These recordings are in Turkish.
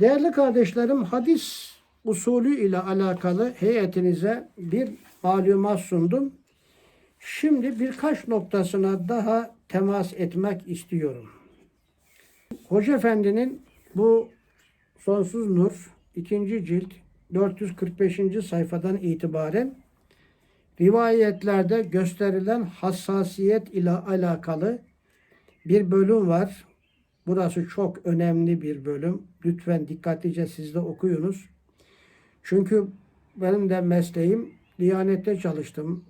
Değerli kardeşlerim, hadis usulü ile alakalı heyetinize bir malumat sundum. Şimdi birkaç noktasına daha temas etmek istiyorum. Hoca Efendi'nin bu Sonsuz Nur 2. cilt 445. sayfadan itibaren rivayetlerde gösterilen hassasiyet ile alakalı bir bölüm var. Burası çok önemli bir bölüm. Lütfen dikkatlice siz de okuyunuz. Çünkü benim de mesleğim Diyanette çalıştım.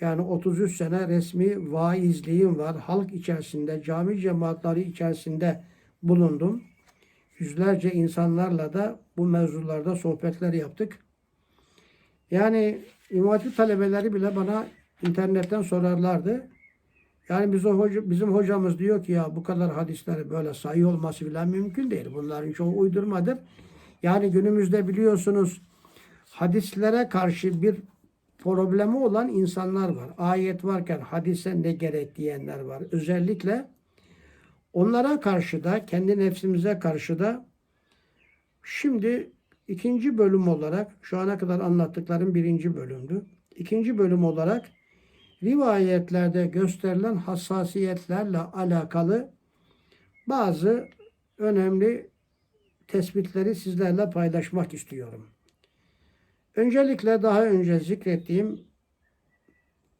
Yani 33 sene resmi vaizliğim var. Halk içerisinde, cami cemaatleri içerisinde bulundum. Yüzlerce insanlarla da bu mevzularda sohbetler yaptık. Yani İmam talebeleri bile bana internetten sorarlardı. Yani biz o hoca, bizim hocamız diyor ki ya bu kadar hadisleri böyle sayı olması bile mümkün değil. Bunların çoğu uydurmadır. Yani günümüzde biliyorsunuz hadislere karşı bir problemi olan insanlar var. Ayet varken hadise ne gerek diyenler var. Özellikle onlara karşı da kendi nefsimize karşı da şimdi ikinci bölüm olarak şu ana kadar anlattıklarım birinci bölümdü. İkinci bölüm olarak rivayetlerde gösterilen hassasiyetlerle alakalı bazı önemli tespitleri sizlerle paylaşmak istiyorum. Öncelikle daha önce zikrettiğim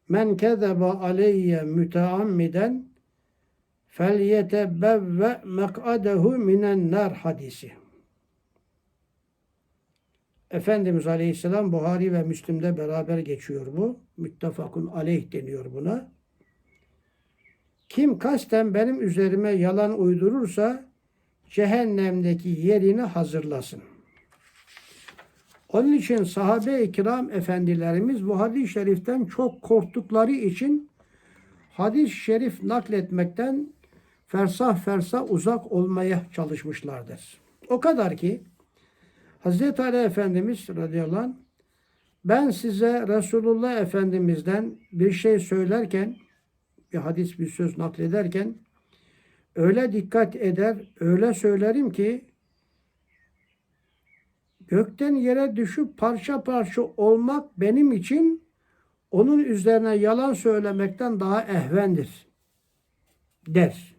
men kezebe aleyye müteammiden felyetebevve mek'adehu minen nar hadisi. Efendimiz Aleyhisselam Buhari ve Müslim'de beraber geçiyor bu. Müttefakun aleyh deniyor buna. Kim kasten benim üzerime yalan uydurursa cehennemdeki yerini hazırlasın. Onun için sahabe-i kiram efendilerimiz bu hadis-i şeriften çok korktukları için hadis-i şerif nakletmekten fersah fersah uzak olmaya çalışmışlardır. O kadar ki Hazreti Ali Efendimiz radıyallahu anh ben size Resulullah Efendimiz'den bir şey söylerken bir hadis bir söz naklederken öyle dikkat eder, öyle söylerim ki gökten yere düşüp parça parça olmak benim için onun üzerine yalan söylemekten daha ehvendir der.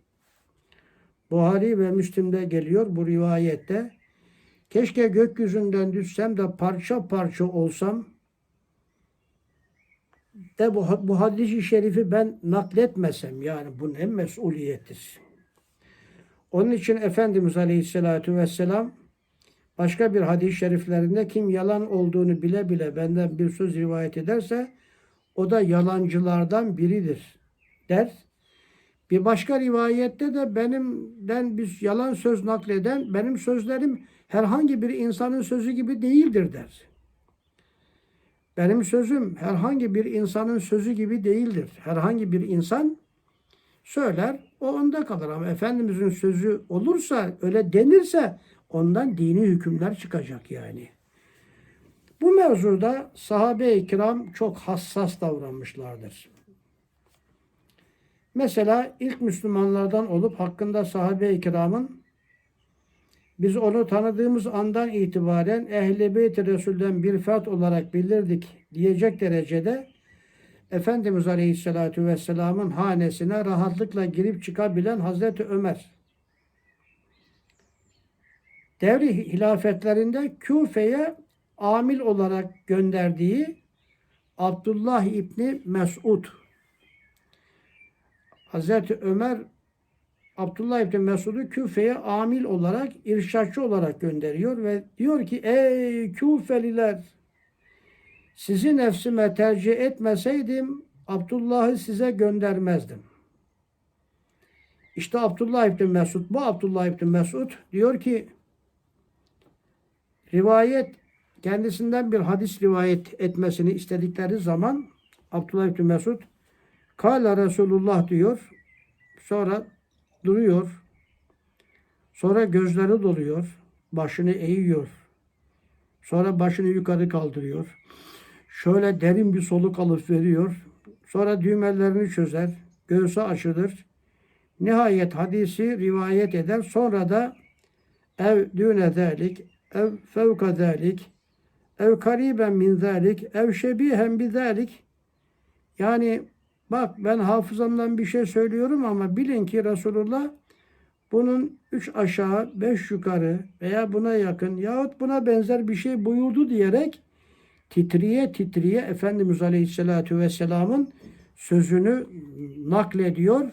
Buhari ve Müslim'de geliyor bu rivayette. Keşke gökyüzünden düşsem de parça parça olsam de bu, bu hadis-i şerifi ben nakletmesem yani bu ne mesuliyettir. Onun için Efendimiz Aleyhisselatü Vesselam başka bir hadis-i şeriflerinde kim yalan olduğunu bile bile benden bir söz rivayet ederse o da yalancılardan biridir der. Bir başka rivayette de benimden bir yalan söz nakleden benim sözlerim herhangi bir insanın sözü gibi değildir der. Benim sözüm herhangi bir insanın sözü gibi değildir. Herhangi bir insan söyler, o onda kalır. Ama Efendimizin sözü olursa, öyle denirse ondan dini hükümler çıkacak yani. Bu mevzuda sahabe-i kiram çok hassas davranmışlardır. Mesela ilk Müslümanlardan olup hakkında sahabe-i kiramın biz onu tanıdığımız andan itibaren Ehl-i Beyt-i Resul'den bir fert olarak bilirdik diyecek derecede Efendimiz Aleyhisselatü Vesselam'ın hanesine rahatlıkla girip çıkabilen Hazreti Ömer. Devri hilafetlerinde Küfe'ye amil olarak gönderdiği Abdullah İbni Mesud. Hazreti Ömer Abdullah İbni Mesud'u Küfe'ye amil olarak, irşatçı olarak gönderiyor ve diyor ki ey Küfeliler sizi nefsime tercih etmeseydim Abdullah'ı size göndermezdim. İşte Abdullah İbni Mesud, bu Abdullah İbni Mesud diyor ki rivayet kendisinden bir hadis rivayet etmesini istedikleri zaman Abdullah İbni Mesud Kala Resulullah diyor. Sonra duruyor. Sonra gözleri doluyor. Başını eğiyor. Sonra başını yukarı kaldırıyor. Şöyle derin bir soluk alıp veriyor. Sonra düğmelerini çözer. Göğsü açılır. Nihayet hadisi rivayet eder. Sonra da ev düne zalik ev fevka zalik ev kariben min zalik ev şebihen bi zalik yani bak ben hafızamdan bir şey söylüyorum ama bilin ki Resulullah bunun üç aşağı beş yukarı veya buna yakın yahut buna benzer bir şey buyurdu diyerek titriye titriye Efendimiz Aleyhisselatü Vesselam'ın sözünü naklediyor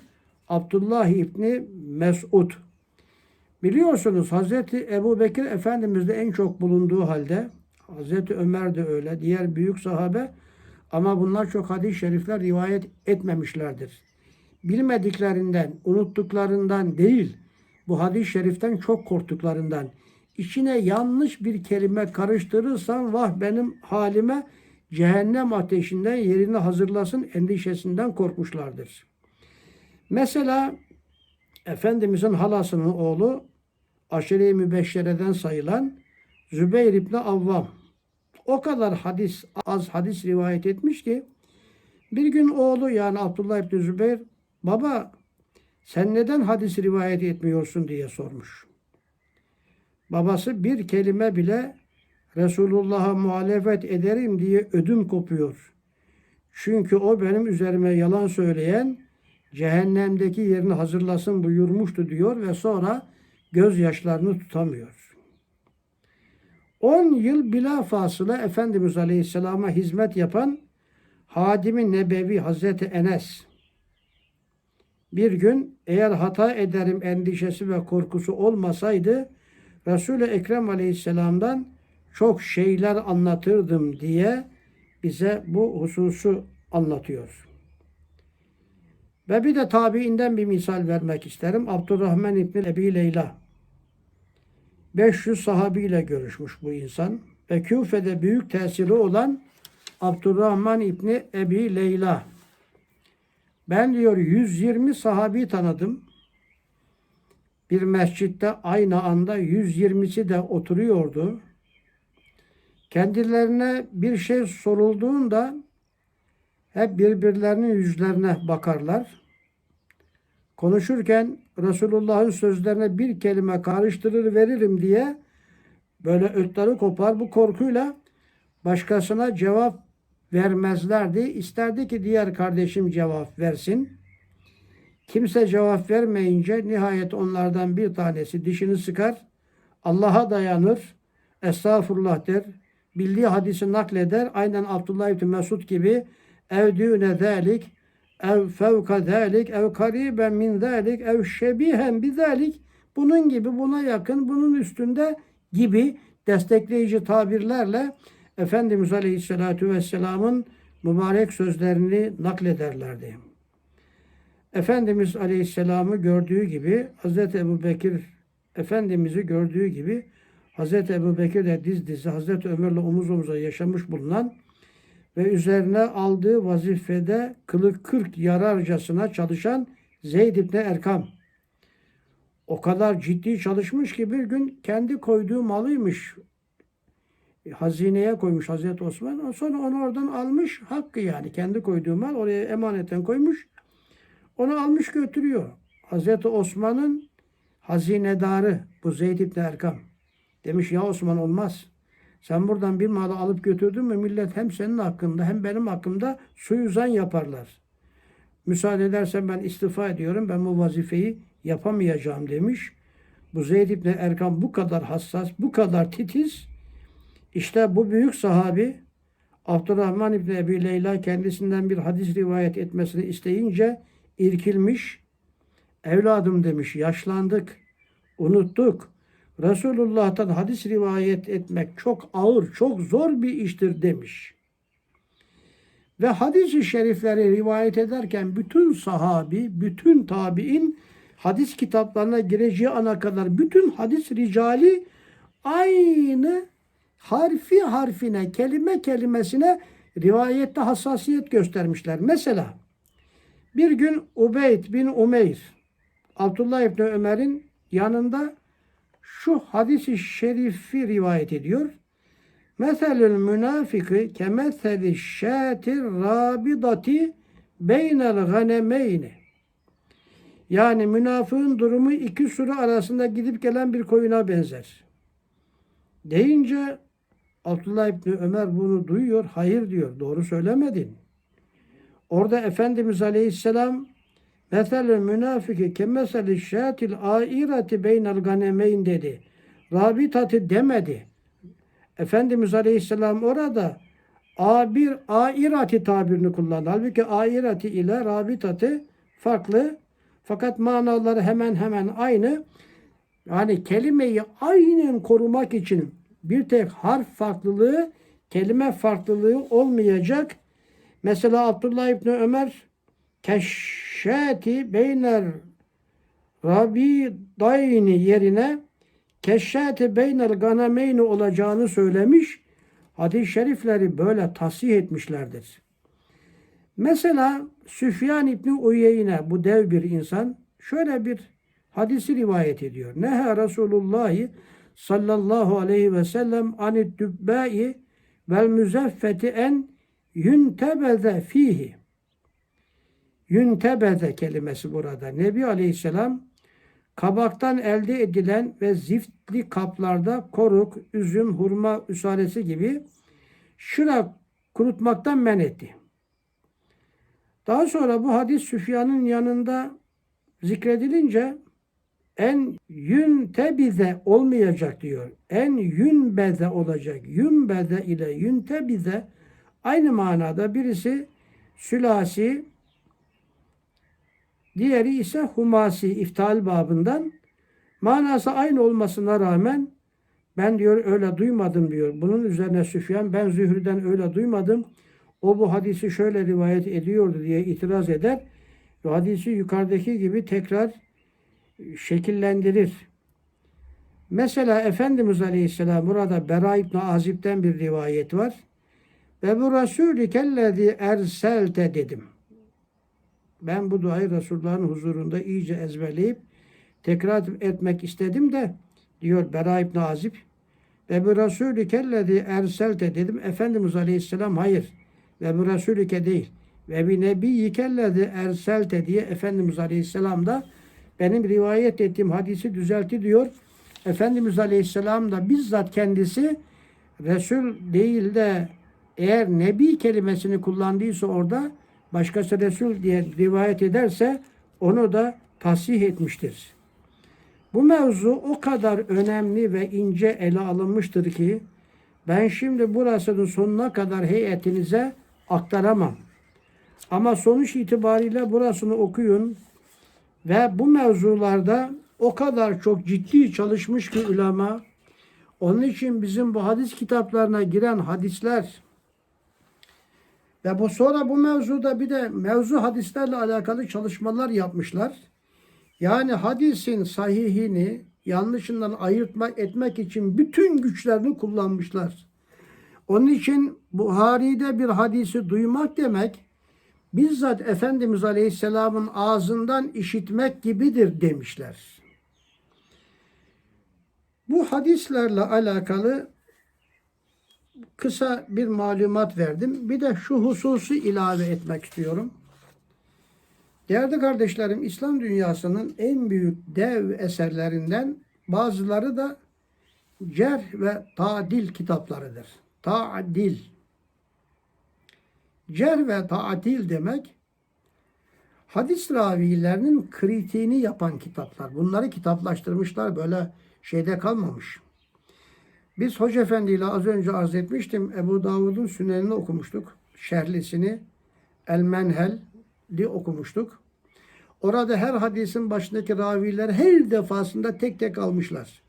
Abdullah İbni Mesud. Biliyorsunuz Hazreti Ebu Bekir Efendimiz en çok bulunduğu halde Hazreti Ömer de öyle, diğer büyük sahabe ama bunlar çok hadis-i şerifler rivayet etmemişlerdir. Bilmediklerinden, unuttuklarından değil, bu hadis-i şeriften çok korktuklarından. İçine yanlış bir kelime karıştırırsan vah benim halime cehennem ateşinden yerini hazırlasın endişesinden korkmuşlardır. Mesela Efendimizin halasının oğlu aşire-i mübeşşereden sayılan Zübeyir İbni Avvam o kadar hadis az hadis rivayet etmiş ki bir gün oğlu yani Abdullah İbni Zübeyir baba sen neden hadis rivayet etmiyorsun diye sormuş. Babası bir kelime bile Resulullah'a muhalefet ederim diye ödüm kopuyor. Çünkü o benim üzerime yalan söyleyen cehennemdeki yerini hazırlasın buyurmuştu diyor ve sonra gözyaşlarını tutamıyor. 10 yıl bila fasıla Efendimiz Aleyhisselam'a hizmet yapan Hadimi Nebevi Hazreti Enes bir gün eğer hata ederim endişesi ve korkusu olmasaydı Resul-i Ekrem Aleyhisselam'dan çok şeyler anlatırdım diye bize bu hususu anlatıyor. Ve bir de tabiinden bir misal vermek isterim. Abdurrahman İbni Ebi Leyla. 500 sahabiyle görüşmüş bu insan. Ve Küfe'de büyük tesiri olan Abdurrahman İbni Ebi Leyla. Ben diyor 120 sahabi tanıdım. Bir mescitte aynı anda 120'si de oturuyordu. Kendilerine bir şey sorulduğunda hep birbirlerinin yüzlerine bakarlar. Konuşurken Resulullah'ın sözlerine bir kelime karıştırır veririm diye böyle ötleri kopar bu korkuyla başkasına cevap vermezlerdi. İsterdi ki diğer kardeşim cevap versin. Kimse cevap vermeyince nihayet onlardan bir tanesi dişini sıkar. Allah'a dayanır. Estağfurullah der. Bildiği hadisi nakleder. Aynen Abdullah İbni Mesud gibi ev düğüne zalik ev fevka zalik ev kariben min zalik ev şebihen bi zalik bunun gibi buna yakın bunun üstünde gibi destekleyici tabirlerle Efendimiz Aleyhisselatü Vesselam'ın mübarek sözlerini naklederlerdi. Efendimiz Aleyhisselam'ı gördüğü gibi Hz. Ebu Bekir Efendimiz'i gördüğü gibi Hz. Ebu Bekir de diz dize Hz. Ömer'le omuz omuza yaşamış bulunan ve üzerine aldığı vazifede kılık kırk yararcasına çalışan Zeyd İbni Erkam. O kadar ciddi çalışmış ki bir gün kendi koyduğu malıymış. Hazineye koymuş Hazreti Osman. Sonra onu oradan almış. Hakkı yani. Kendi koyduğu mal oraya emaneten koymuş. Onu almış götürüyor. Hazreti Osman'ın hazinedarı bu Zeyd İbni Erkam. Demiş ya Osman olmaz. Sen buradan bir malı alıp götürdün mü millet hem senin hakkında hem benim hakkımda suizan yaparlar. Müsaade edersen ben istifa ediyorum. Ben bu vazifeyi yapamayacağım demiş. Bu Zeyd İbni Erkam bu kadar hassas, bu kadar titiz. İşte bu büyük sahabi Abdurrahman İbni Ebi Leyla kendisinden bir hadis rivayet etmesini isteyince irkilmiş. Evladım demiş yaşlandık, unuttuk. Resulullah'tan hadis rivayet etmek çok ağır, çok zor bir iştir demiş. Ve hadis-i şerifleri rivayet ederken bütün sahabi, bütün tabi'in hadis kitaplarına gireceği ana kadar bütün hadis ricali aynı harfi harfine, kelime kelimesine rivayette hassasiyet göstermişler. Mesela bir gün Ubeyd bin Umeyr, Abdullah İbni Ömer'in yanında şu hadisi şerifi rivayet ediyor. Meselül münafiki kemeseli şatir rabidati beynel ganemeyni. Yani münafığın durumu iki sürü arasında gidip gelen bir koyuna benzer. Deyince Abdullah İbni Ömer bunu duyuyor. Hayır diyor. Doğru söylemedin. Orada Efendimiz Aleyhisselam Meselü münafiki kemeseli şatil airati beynel ganemeyn dedi. Rabitatı demedi. Efendimiz Aleyhisselam orada A1 airati tabirini kullandı. Halbuki airati ile rabitatı farklı. Fakat manaları hemen hemen aynı. Yani kelimeyi aynen korumak için bir tek harf farklılığı, kelime farklılığı olmayacak. Mesela Abdullah İbni Ömer keşşati beyner rabi dayni yerine keşşati beynel ganameyni olacağını söylemiş. Hadis-i şerifleri böyle tasih etmişlerdir. Mesela Süfyan İbni Uyeyne bu dev bir insan şöyle bir hadisi rivayet ediyor. Neha Resulullah sallallahu aleyhi ve sellem anid dübbâi vel müzeffeti en yüntebeze fihi. Yüntebeze kelimesi burada. Nebi Aleyhisselam kabaktan elde edilen ve ziftli kaplarda koruk, üzüm, hurma üsalesi gibi şıra kurutmaktan men etti. Daha sonra bu hadis Süfyan'ın yanında zikredilince en yüntebize olmayacak diyor. En yünbeze olacak. Yünbeze ile yüntebize aynı manada birisi sülasi, diğeri ise humasi iftal babından manası aynı olmasına rağmen ben diyor öyle duymadım diyor. Bunun üzerine Süfyan ben Zührü'den öyle duymadım. O bu hadisi şöyle rivayet ediyordu diye itiraz eder. Ve hadisi yukarıdaki gibi tekrar şekillendirir. Mesela Efendimiz Aleyhisselam burada Bera İbni Azib'den bir rivayet var. Ve bu Resulü kellezi erselte dedim. Ben bu duayı Resulullah'ın huzurunda iyice ezberleyip tekrar etmek istedim de diyor Bera İbni Azib. Ve bu Resulü kellezi erselte dedim. Efendimiz Aleyhisselam hayır. Ve bu Resulüke değil. Ve bir nebi kellezi erselte diye Efendimiz Aleyhisselam da benim rivayet ettiğim hadisi düzeltti diyor. Efendimiz Aleyhisselam da bizzat kendisi Resul değil de eğer Nebi kelimesini kullandıysa orada başkası Resul diye rivayet ederse onu da tasih etmiştir. Bu mevzu o kadar önemli ve ince ele alınmıştır ki ben şimdi burasının sonuna kadar heyetinize aktaramam. Ama sonuç itibariyle burasını okuyun ve bu mevzularda o kadar çok ciddi çalışmış ki ulema onun için bizim bu hadis kitaplarına giren hadisler ve bu sonra bu mevzuda bir de mevzu hadislerle alakalı çalışmalar yapmışlar. Yani hadisin sahihini yanlışından ayırtmak etmek için bütün güçlerini kullanmışlar. Onun için Buhari'de bir hadisi duymak demek bizzat Efendimiz Aleyhisselam'ın ağzından işitmek gibidir demişler. Bu hadislerle alakalı kısa bir malumat verdim. Bir de şu hususu ilave etmek istiyorum. Değerli kardeşlerim, İslam dünyasının en büyük dev eserlerinden bazıları da cerh ve tadil kitaplarıdır. Ta'dil. Cerh ve ta'dil demek hadis ravilerinin kritiğini yapan kitaplar. Bunları kitaplaştırmışlar böyle şeyde kalmamış. Biz Hoca Efendi ile az önce arz etmiştim. Ebu Davud'un sünenini okumuştuk. Şerlisini El Menhel'i okumuştuk. Orada her hadisin başındaki raviler her defasında tek tek almışlar.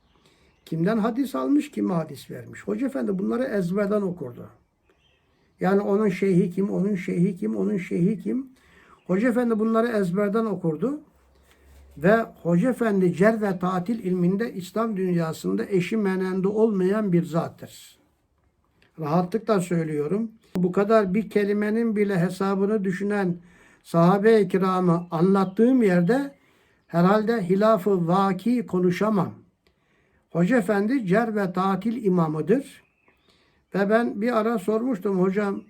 Kimden hadis almış, kime hadis vermiş. Hoca Efendi bunları ezberden okurdu. Yani onun şeyhi kim, onun şeyhi kim, onun şeyhi kim. Hoca Efendi bunları ezberden okurdu. Ve Hoca Efendi cer ve tatil ilminde İslam dünyasında eşi menende olmayan bir zattır. Rahatlıkla söylüyorum. Bu kadar bir kelimenin bile hesabını düşünen sahabe-i kiramı anlattığım yerde herhalde hilafı vaki konuşamam. Hoca Efendi cer ve tatil imamıdır. Ve ben bir ara sormuştum hocam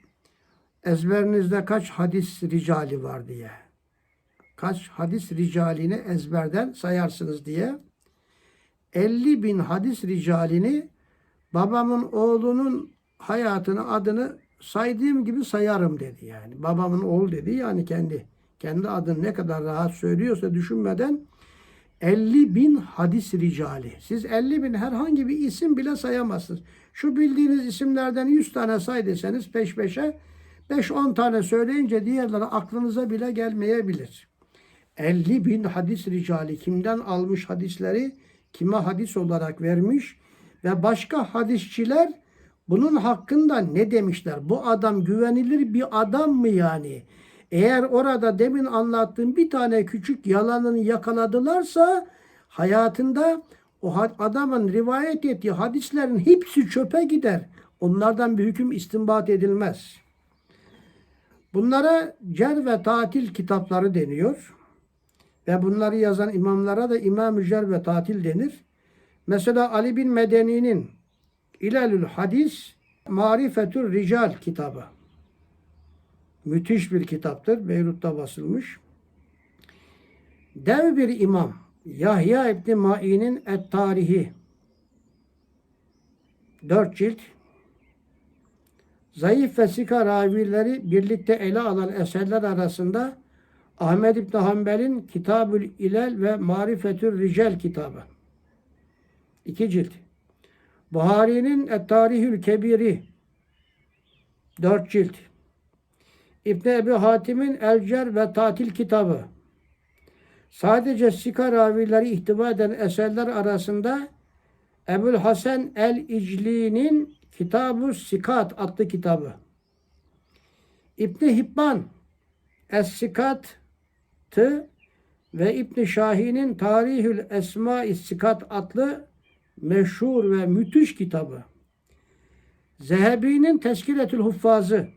ezberinizde kaç hadis ricali var diye. Kaç hadis ricalini ezberden sayarsınız diye. 50 bin hadis ricalini babamın oğlunun hayatını adını saydığım gibi sayarım dedi yani. Babamın oğlu dedi yani kendi kendi adını ne kadar rahat söylüyorsa düşünmeden 50 bin hadis ricali. Siz 50 bin herhangi bir isim bile sayamazsınız. Şu bildiğiniz isimlerden 100 tane say deseniz peş peşe 5-10 tane söyleyince diğerleri aklınıza bile gelmeyebilir. 50 bin hadis ricali kimden almış hadisleri kime hadis olarak vermiş ve başka hadisçiler bunun hakkında ne demişler? Bu adam güvenilir bir adam mı yani? Eğer orada demin anlattığım bir tane küçük yalanını yakaladılarsa hayatında o adamın rivayet ettiği hadislerin hepsi çöpe gider. Onlardan bir hüküm istinbat edilmez. Bunlara cer ve tatil kitapları deniyor. Ve bunları yazan imamlara da İmam-ı Cer ve Tatil denir. Mesela Ali bin Medeni'nin İlelül Hadis Marifetül Rical kitabı. Müthiş bir kitaptır. Beyrut'ta basılmış. Dev bir imam Yahya İbni Ma'i'nin Et Tarihi dört cilt zayıf ve sika ravileri birlikte ele alan eserler arasında Ahmed İbni Hanbel'in Kitabül İlel ve Marifetül Ricel kitabı. İki cilt. Buhari'nin Et-Tarihül Kebiri. Dört cilt. İbn Ebi Hatim'in Elcer ve Tatil kitabı. Sadece Sika ravileri ihtiva eden eserler arasında Ebul Hasan el-İcli'nin Kitab-ı Sikat adlı kitabı. İbn Hibban Es-Sikat'ı ve İbn Şahin'in Tarihül Esma-i Sikat adlı meşhur ve müthiş kitabı. Zehebi'nin Teskiretül Huffazı.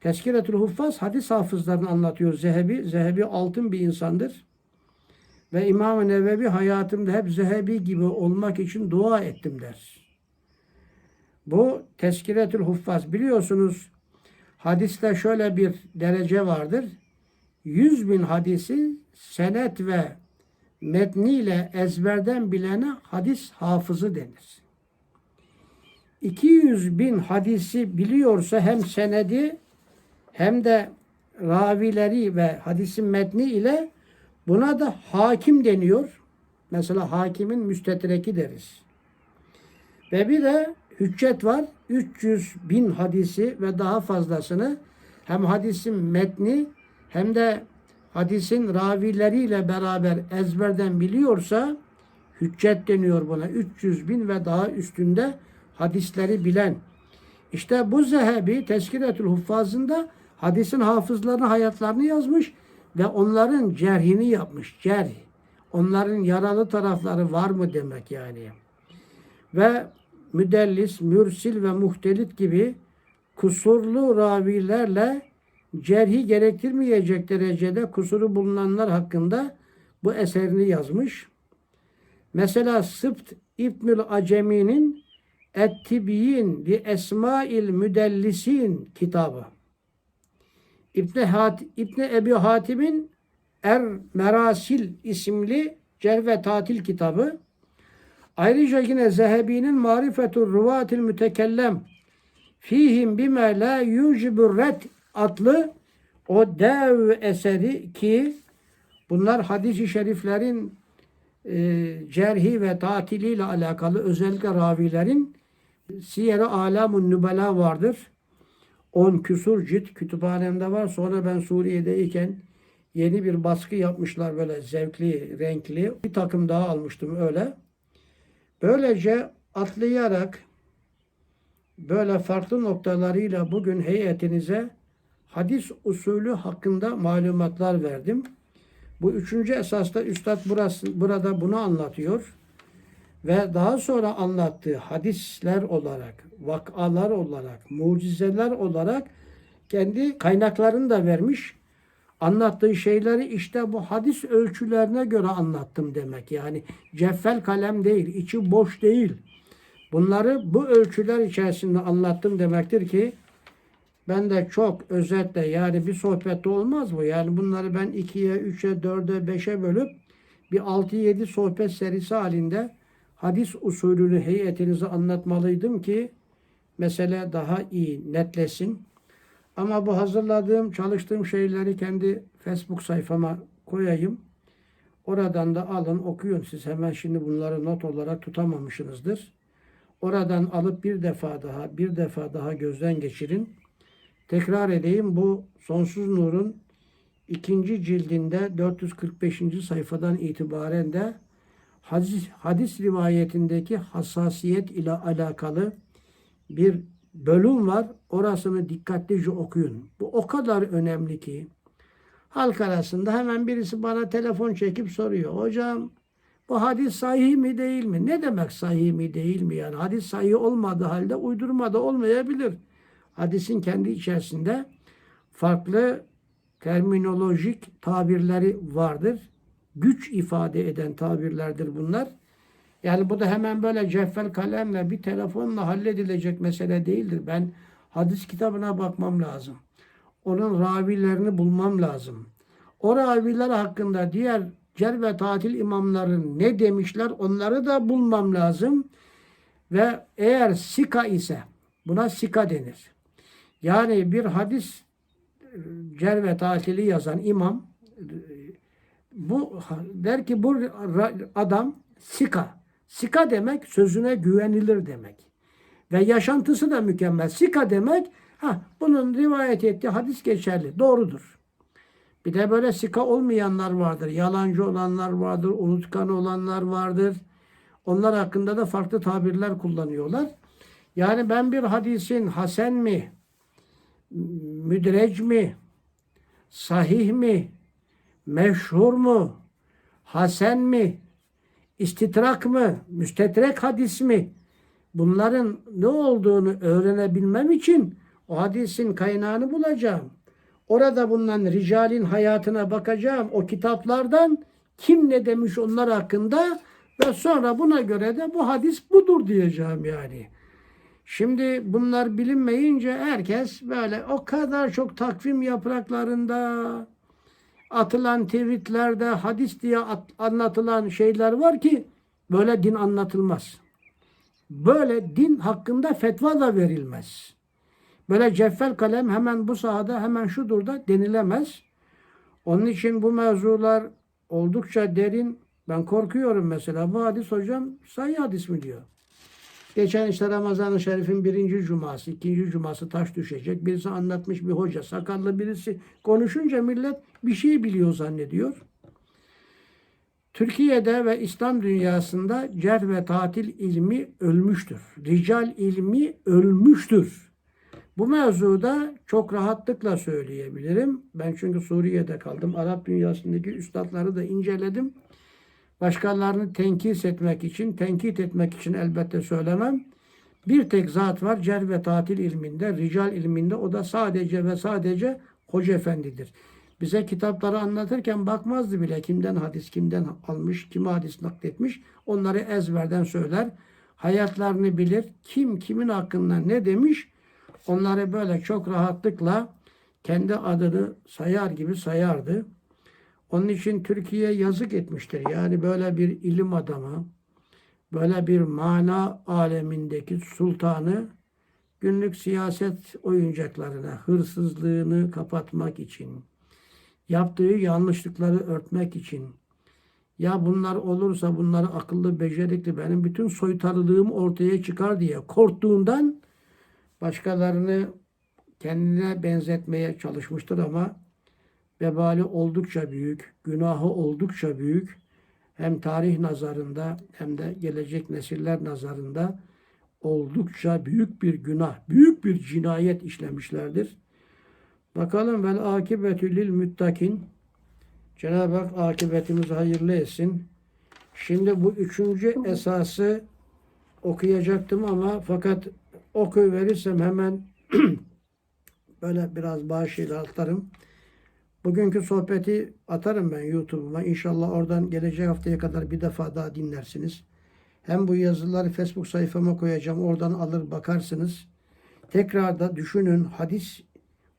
Teskiretül Huffaz hadis hafızlarını anlatıyor Zehebi. Zehebi altın bir insandır. Ve İmam-ı Nevevi hayatımda hep Zehebi gibi olmak için dua ettim der. Bu Teskiretül Huffaz. Biliyorsunuz hadiste şöyle bir derece vardır. 100 bin hadisi senet ve metniyle ezberden bilene hadis hafızı denir. 200 bin hadisi biliyorsa hem senedi hem de ravileri ve hadisin metni ile buna da hakim deniyor. Mesela hakimin müstetreki deriz. Ve bir de hüccet var. 300 bin hadisi ve daha fazlasını hem hadisin metni hem de hadisin ravileriyle beraber ezberden biliyorsa hüccet deniyor buna. 300 bin ve daha üstünde hadisleri bilen. İşte bu Zehebi Teskiretül Huffaz'ında hadisin hafızlarını hayatlarını yazmış ve onların cerhini yapmış. Cerh. Onların yaralı tarafları var mı demek yani. Ve müdellis, mürsil ve muhtelit gibi kusurlu ravilerle cerhi gerektirmeyecek derecede kusuru bulunanlar hakkında bu eserini yazmış. Mesela Sıbt İbnül Acemi'nin Et-Tibyin li Esmail Müdellisin kitabı. İbn Hat İbn Ebi Hatim'in Er Merasil isimli cerh ve tatil kitabı. Ayrıca yine Zehebi'nin Marifetur Ruvatil Mütekellem fihim bime la yucibur adlı o dev eseri ki bunlar hadis-i şeriflerin e, cerhi ve tatiliyle alakalı özellikle ravilerin Siyer-i Alamun Nübela vardır. 10 küsur cilt kütüphanemde var. Sonra ben Suriye'deyken yeni bir baskı yapmışlar böyle zevkli, renkli. Bir takım daha almıştım öyle. Böylece atlayarak böyle farklı noktalarıyla bugün heyetinize hadis usulü hakkında malumatlar verdim. Bu üçüncü esasta Üstad burası, burada bunu anlatıyor. Ve daha sonra anlattığı hadisler olarak, vakalar olarak, mucizeler olarak kendi kaynaklarını da vermiş. Anlattığı şeyleri işte bu hadis ölçülerine göre anlattım demek. Yani ceffel kalem değil, içi boş değil. Bunları bu ölçüler içerisinde anlattım demektir ki Ben de çok özetle yani bir sohbette olmaz bu. Yani bunları ben ikiye, üçe, dörde, beşe bölüp bir altı yedi sohbet serisi halinde hadis usulünü heyetinize anlatmalıydım ki mesele daha iyi netlesin. Ama bu hazırladığım, çalıştığım şeyleri kendi Facebook sayfama koyayım. Oradan da alın, okuyun. Siz hemen şimdi bunları not olarak tutamamışsınızdır. Oradan alıp bir defa daha, bir defa daha gözden geçirin. Tekrar edeyim bu Sonsuz Nur'un ikinci cildinde 445. sayfadan itibaren de hadis, hadis rivayetindeki hassasiyet ile alakalı bir bölüm var. Orasını dikkatlice okuyun. Bu o kadar önemli ki halk arasında hemen birisi bana telefon çekip soruyor. Hocam bu hadis sahih mi değil mi? Ne demek sahih mi değil mi? Yani hadis sahih olmadığı halde uydurma da olmayabilir. Hadisin kendi içerisinde farklı terminolojik tabirleri vardır. Güç ifade eden tabirlerdir bunlar. Yani bu da hemen böyle ceffel kalemle bir telefonla halledilecek mesele değildir. Ben hadis kitabına bakmam lazım. Onun ravilerini bulmam lazım. O raviler hakkında diğer cer ve tatil imamların ne demişler onları da bulmam lazım. Ve eğer sika ise buna sika denir. Yani bir hadis cer ve tatili yazan imam bu der ki bu adam sika. Sika demek sözüne güvenilir demek. Ve yaşantısı da mükemmel. Sika demek ha bunun rivayet ettiği hadis geçerli. Doğrudur. Bir de böyle sika olmayanlar vardır. Yalancı olanlar vardır. Unutkan olanlar vardır. Onlar hakkında da farklı tabirler kullanıyorlar. Yani ben bir hadisin hasen mi, müdrec mi, sahih mi, meşhur mu, hasen mi, istitrak mı, müstetrek hadis mi? Bunların ne olduğunu öğrenebilmem için o hadisin kaynağını bulacağım. Orada bulunan ricalin hayatına bakacağım. O kitaplardan kim ne demiş onlar hakkında ve sonra buna göre de bu hadis budur diyeceğim yani. Şimdi bunlar bilinmeyince herkes böyle o kadar çok takvim yapraklarında atılan tweetlerde hadis diye at, anlatılan şeyler var ki böyle din anlatılmaz. Böyle din hakkında fetva da verilmez. Böyle ceffel kalem hemen bu sahada hemen şudur da denilemez. Onun için bu mevzular oldukça derin. Ben korkuyorum mesela. Bu hadis hocam sayı hadis mi diyor. Geçen işte Ramazan-ı Şerif'in birinci cuması, ikinci cuması taş düşecek. Birisi anlatmış bir hoca, sakallı birisi konuşunca millet bir şey biliyor zannediyor. Türkiye'de ve İslam dünyasında cer ve tatil ilmi ölmüştür. Rical ilmi ölmüştür. Bu mevzuda çok rahatlıkla söyleyebilirim. Ben çünkü Suriye'de kaldım. Arap dünyasındaki üstadları da inceledim. Başkalarını tenkit etmek için, tenkit etmek için elbette söylemem. Bir tek zat var cer ve tatil ilminde, rical ilminde. O da sadece ve sadece Hoca Efendidir. Bize kitapları anlatırken bakmazdı bile kimden hadis, kimden almış, kime hadis nakletmiş. Onları ezberden söyler. Hayatlarını bilir. Kim kimin hakkında ne demiş onları böyle çok rahatlıkla kendi adını sayar gibi sayardı. Onun için Türkiye yazık etmiştir. Yani böyle bir ilim adamı, böyle bir mana alemindeki sultanı günlük siyaset oyuncaklarına, hırsızlığını kapatmak için, yaptığı yanlışlıkları örtmek için, ya bunlar olursa bunları akıllı, becerikli, benim bütün soytarılığım ortaya çıkar diye korktuğundan başkalarını kendine benzetmeye çalışmıştır ama vebali oldukça büyük, günahı oldukça büyük. Hem tarih nazarında hem de gelecek nesiller nazarında oldukça büyük bir günah, büyük bir cinayet işlemişlerdir. Bakalım vel akibetü lil müttakin. Cenab-ı Hak akıbetimizi hayırlı etsin. Şimdi bu üçüncü esası okuyacaktım ama fakat oku verirsem hemen böyle biraz bağışıyla atlarım. Bugünkü sohbeti atarım ben YouTube'uma. İnşallah oradan gelecek haftaya kadar bir defa daha dinlersiniz. Hem bu yazıları Facebook sayfama koyacağım. Oradan alır bakarsınız. Tekrar da düşünün hadis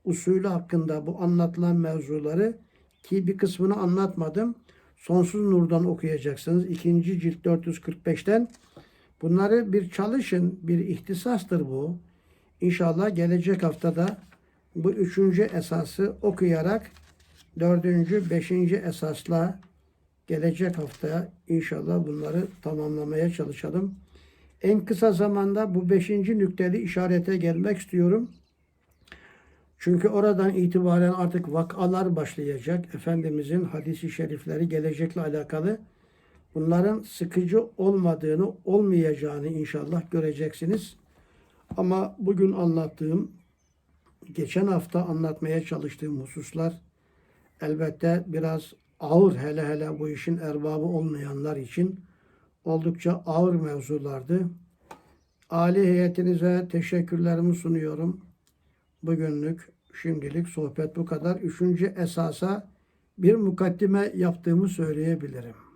usulü hakkında bu anlatılan mevzuları ki bir kısmını anlatmadım. Sonsuz Nur'dan okuyacaksınız. İkinci cilt 445'ten. Bunları bir çalışın, bir ihtisastır bu. İnşallah gelecek haftada bu üçüncü esası okuyarak dördüncü, beşinci esasla gelecek hafta inşallah bunları tamamlamaya çalışalım. En kısa zamanda bu beşinci nükteli işarete gelmek istiyorum. Çünkü oradan itibaren artık vakalar başlayacak. Efendimizin hadisi şerifleri gelecekle alakalı. Bunların sıkıcı olmadığını, olmayacağını inşallah göreceksiniz. Ama bugün anlattığım, geçen hafta anlatmaya çalıştığım hususlar elbette biraz ağır hele hele bu işin erbabı olmayanlar için oldukça ağır mevzulardı. Ali heyetinize teşekkürlerimi sunuyorum. Bugünlük şimdilik sohbet bu kadar. Üçüncü esasa bir mukaddime yaptığımı söyleyebilirim.